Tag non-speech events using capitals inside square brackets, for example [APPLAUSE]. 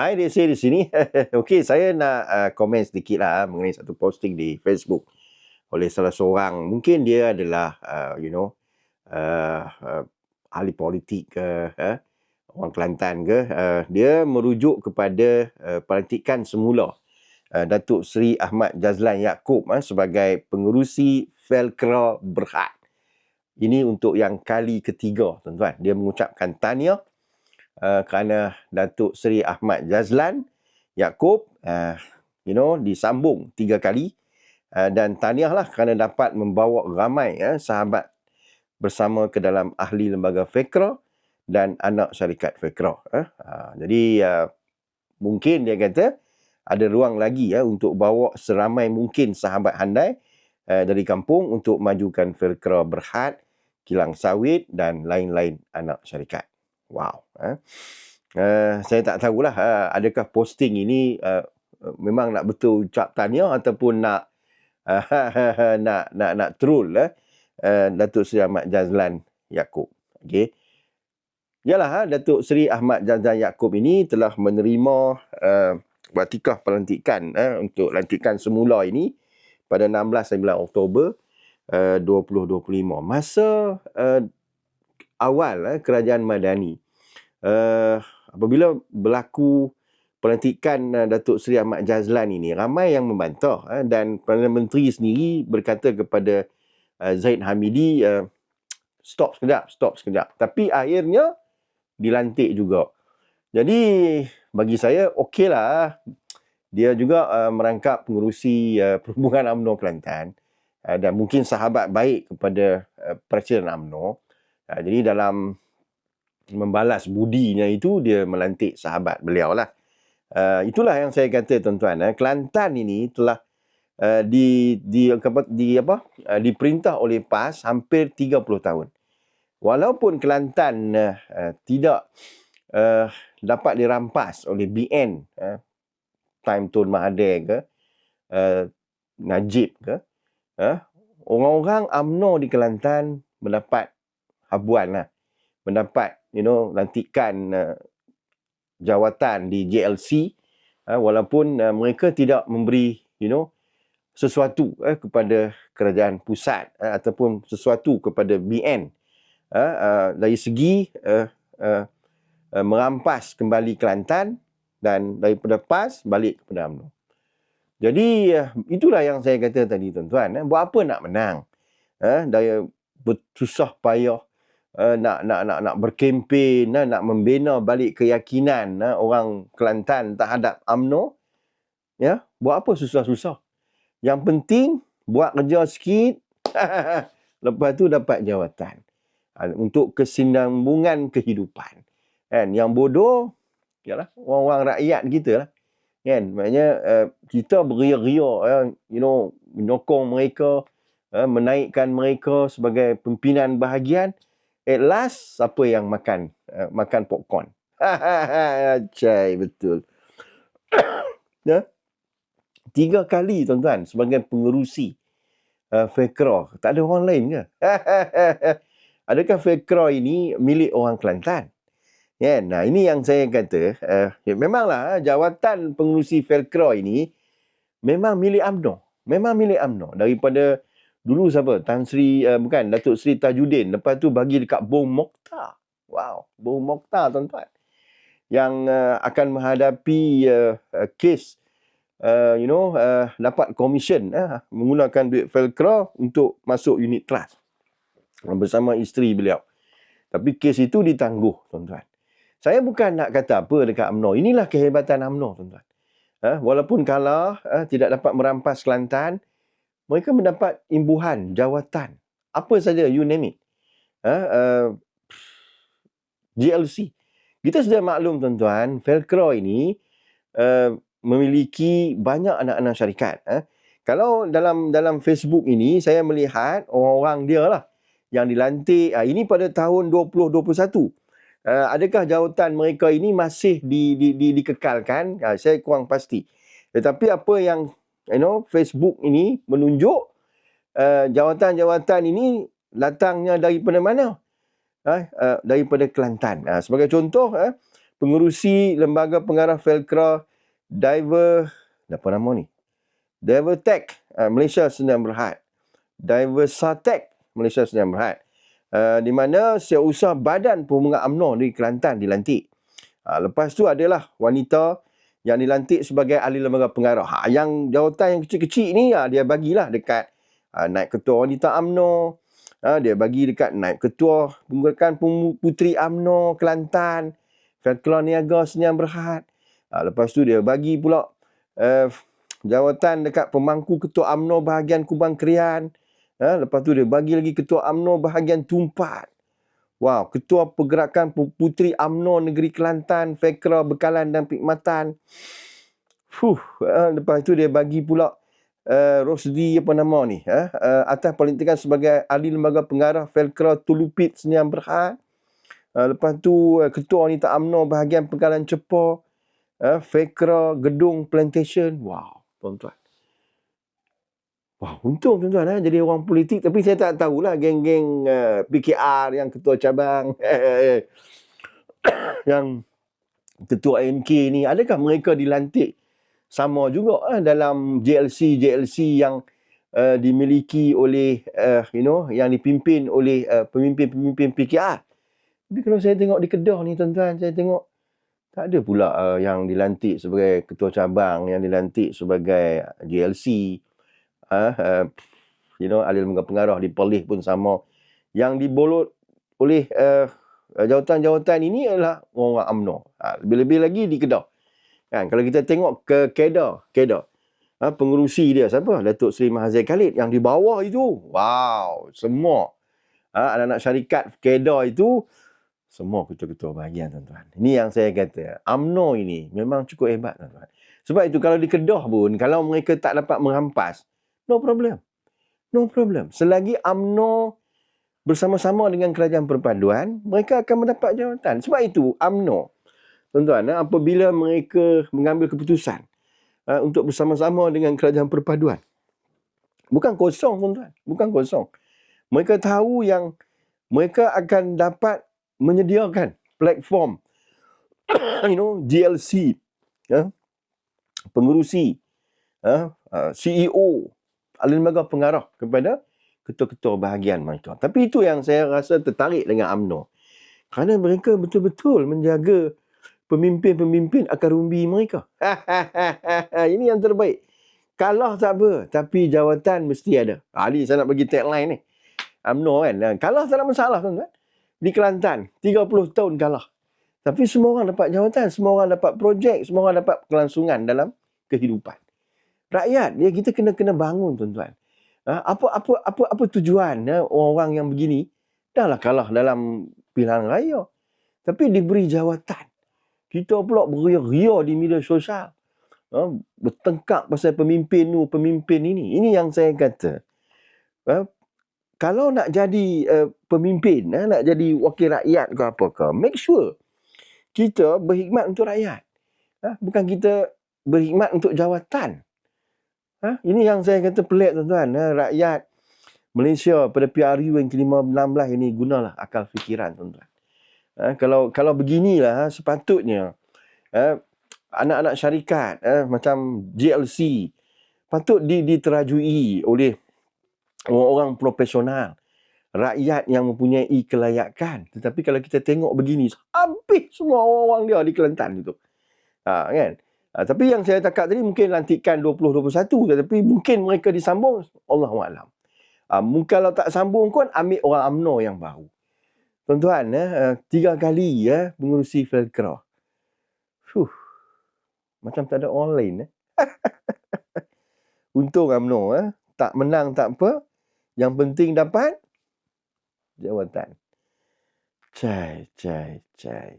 Hai, dia saya di sini. [LAUGHS] Okey, saya nak uh, komen sedikit lah mengenai satu posting di Facebook oleh salah seorang. Mungkin dia adalah, uh, you know, uh, uh, ahli politik ke, uh, orang Kelantan ke. Uh, dia merujuk kepada uh, pelantikan semula uh, Datuk Seri Ahmad Jazlan Yaakob uh, sebagai pengerusi Velcro Berhad. Ini untuk yang kali ketiga, tuan-tuan. Dia mengucapkan tahniah uh, kerana Datuk Seri Ahmad Jazlan Yaakob uh, you know disambung tiga kali uh, dan tahniahlah kerana dapat membawa ramai uh, sahabat bersama ke dalam ahli lembaga Fekra dan anak syarikat Fekra. Uh, uh, jadi uh, mungkin dia kata ada ruang lagi ya untuk bawa seramai mungkin sahabat handai uh, dari kampung untuk majukan Fekra Berhad, Kilang Sawit dan lain-lain anak syarikat. Wow. Uh, uh, saya tak tahulah uh, adakah posting ini uh, memang nak betul ucap tanya ataupun nak uh, [LAUGHS] nak nak nak troll uh, uh, Datuk Seri Ahmad Jazlan Yaakob. Okey. Yalah, uh, Datuk Seri Ahmad Jazlan Yaakob ini telah menerima uh, batikah pelantikan uh, untuk lantikan semula ini pada 16 9 Oktober uh, 2025. Masa uh, awal eh, kerajaan Madani. Uh, apabila berlaku pelantikan uh, Datuk Seri Ahmad Jazlan ini, ramai yang membantah uh, dan Perdana Menteri sendiri berkata kepada uh, Zaid Hamidi, uh, stop sekejap, stop sekejap. Tapi akhirnya dilantik juga. Jadi bagi saya okeylah dia juga uh, merangkap pengurusi uh, perhubungan UMNO Kelantan uh, dan mungkin sahabat baik kepada uh, Presiden UMNO. Ha, jadi dalam membalas budinya itu dia melantik sahabat beliau lah. Uh, itulah yang saya kata tuan-tuan. Eh. Kelantan ini telah uh, di, di, apa, di apa uh, diperintah oleh PAS hampir 30 tahun. Walaupun Kelantan uh, tidak uh, dapat dirampas oleh BN, uh, Time Tun Mahathir ke, uh, Najib ke, uh, orang-orang UMNO di Kelantan mendapat habuan lah mendapat you know lantikan uh, jawatan di JLC uh, walaupun uh, mereka tidak memberi you know sesuatu uh, kepada kerajaan pusat uh, ataupun sesuatu kepada BN uh, uh, dari segi uh, uh, uh, merampas kembali Kelantan dan daripada PAS balik kepada UMNO. Jadi uh, itulah yang saya kata tadi tuan-tuan, uh, buat apa nak menang? Uh, dari bersusah payah uh, nak nak nak nak berkempen uh, nak membina balik keyakinan uh, orang Kelantan terhadap AMNO ya buat apa susah-susah? Yang penting buat kerja sikit. [LAUGHS] Lepas tu dapat jawatan. Uh, untuk kesinambungan kehidupan. Kan yang bodoh ialah orang-orang rakyat kita lah. Kan maknanya uh, kita beria-ria uh, you know menyokong mereka menaikkan mereka sebagai pimpinan bahagian At last, siapa yang makan uh, makan popcorn? [LAUGHS] Cai, betul. [COUGHS] ya? Tiga kali, tuan-tuan, sebagai pengerusi uh, Fekra. Tak ada orang lain ke? [LAUGHS] Adakah Fekra ini milik orang Kelantan? Ya, nah ini yang saya kata. Uh, ya, memanglah jawatan pengurusi Fekra ini memang milik UMNO. Memang milik UMNO. Daripada Dulu siapa? Tan Sri, uh, bukan, Datuk Sri Tajuddin. Lepas tu bagi dekat Bung Mokhtar. Wow, Bung Mokhtar tuan-tuan. Yang uh, akan menghadapi uh, uh, kes, uh, you know, uh, dapat komisen uh, menggunakan duit Velcro untuk masuk unit trust. Bersama isteri beliau. Tapi kes itu ditangguh, tuan-tuan. Saya bukan nak kata apa dekat UMNO. Inilah kehebatan UMNO, tuan-tuan. Uh, walaupun kalah, uh, tidak dapat merampas Kelantan, mereka mendapat imbuhan jawatan. Apa saja you name it. Ha, uh, GLC kita sudah maklum tuan-tuan Velcro ini uh, memiliki banyak anak-anak syarikat uh. kalau dalam dalam Facebook ini saya melihat orang-orang dia lah yang dilantik uh, ini pada tahun 2021 uh, adakah jawatan mereka ini masih di, di, di, dikekalkan? Uh, saya kurang pasti. Tetapi apa yang you know Facebook ini menunjuk uh, jawatan-jawatan ini datangnya daripada mana? Uh, uh, daripada Kelantan. Uh, sebagai contoh, uh, pengurusi lembaga pengarah Velcro Diver apa nama ni? Diver Tech uh, Malaysia Sdn Berhad. Diver Satek Malaysia Sdn Berhad. Uh, di mana seusaha badan pemunga UMNO di Kelantan dilantik. Uh, lepas tu adalah wanita yang dilantik sebagai ahli lembaga pengarah. Ha, yang jawatan yang kecil-kecil ni ha, dia bagilah dekat ha, naik ketua wanita UMNO. Ha, dia bagi dekat naik ketua penggunakan puteri UMNO Kelantan. Fakulta Niaga Senian Berhad. Ha, lepas tu dia bagi pula uh, jawatan dekat pemangku ketua UMNO bahagian Kubang Krian. Ha, lepas tu dia bagi lagi ketua UMNO bahagian Tumpat. Wow, ketua pergerakan puteri UMNO Negeri Kelantan, Fekra, Bekalan dan Pikmatan. Fuh, uh, lepas tu dia bagi pula uh, Rosdi apa nama ni, uh, uh, atas pelintikan sebagai ahli lembaga pengarah Felkra Tulupit Seniam Berhad. Uh, lepas tu uh, ketua wanita UMNO bahagian Bekalan Cepo, uh, Fekra Gedung Plantation. Wow, tuan-tuan. Wah, untung tuan-tuan eh, jadi orang politik. Tapi saya tak tahulah geng-geng uh, PKR yang ketua cabang. [LAUGHS] yang ketua MK ni. Adakah mereka dilantik sama juga eh, dalam JLC-JLC yang uh, dimiliki oleh, uh, you know, yang dipimpin oleh uh, pemimpin-pemimpin PKR. Tapi kalau saya tengok di Kedah ni tuan-tuan, saya tengok tak ada pula uh, yang dilantik sebagai ketua cabang, yang dilantik sebagai JLC uh, you know ahli lembaga pengarah di Perlis pun sama yang dibolot oleh uh, jawatan-jawatan ini adalah orang UMNO uh, lebih-lebih lagi di Kedah kan kalau kita tengok ke Kedah Kedah uh, pengurusi dia siapa Datuk Seri Mahathir Khalid yang di bawah itu wow semua uh, anak-anak syarikat Kedah itu semua ketua-ketua bahagian tuan-tuan. Ini yang saya kata. UMNO ini memang cukup hebat tuan-tuan. Sebab itu kalau di Kedah pun, kalau mereka tak dapat merampas, No problem. No problem. Selagi AMNO bersama-sama dengan kerajaan perpaduan, mereka akan mendapat jawatan. Sebab itu AMNO, tuan-tuan, eh, apabila mereka mengambil keputusan uh, untuk bersama-sama dengan kerajaan perpaduan, bukan kosong, tuan-tuan. Bukan kosong. Mereka tahu yang mereka akan dapat menyediakan platform [COUGHS] you know GLC ya, pengurusi uh, uh, CEO lembaga pengarah kepada ketua-ketua bahagian mereka. Tapi itu yang saya rasa tertarik dengan AMNO. Kerana mereka betul-betul menjaga pemimpin-pemimpin akar umbi mereka. [LAUGHS] Ini yang terbaik. Kalah tak apa, tapi jawatan mesti ada. Ali saya nak bagi tagline ni. AMNO kan. Kalah tak ada masalah tuan-tuan. Di Kelantan, 30 tahun kalah. Tapi semua orang dapat jawatan, semua orang dapat projek, semua orang dapat kelangsungan dalam kehidupan rakyat. Ya kita kena kena bangun tuan-tuan. Ha, apa apa apa apa tujuan ya, orang-orang yang begini? Dahlah kalah dalam pilihan raya. Tapi diberi jawatan. Kita pula beria-ria di media sosial. Ha, bertengkak pasal pemimpin tu pemimpin ini. Ini yang saya kata. Ha, kalau nak jadi uh, pemimpin ha, nak jadi wakil rakyat ke apa ke make sure kita berhikmat untuk rakyat. Ha, bukan kita berhikmat untuk jawatan Ha? Ini yang saya kata pelik tuan-tuan. Ha? Rakyat Malaysia pada PRU yang ke-16 ini gunalah akal fikiran tuan-tuan. Ha? Kalau kalau beginilah ha? sepatutnya ha? anak-anak syarikat ha? macam GLC patut diterajui oleh orang-orang profesional. Rakyat yang mempunyai kelayakan. Tetapi kalau kita tengok begini, habis semua orang-orang dia di Kelantan itu. Ha, kan? Uh, tapi yang saya cakap tadi mungkin lantikan 2021 tetapi mungkin mereka disambung Allah alam. Uh, mungkin kalau tak sambung pun ambil orang AMNO yang baru. Tuan-tuan, uh, tiga kali ya uh, mengurusi Velcro. Fuh. Macam tak ada orang lain. Eh. [LAUGHS] Untung AMNO. Eh. Tak menang tak apa. Yang penting dapat jawatan. Cai, cai, cai.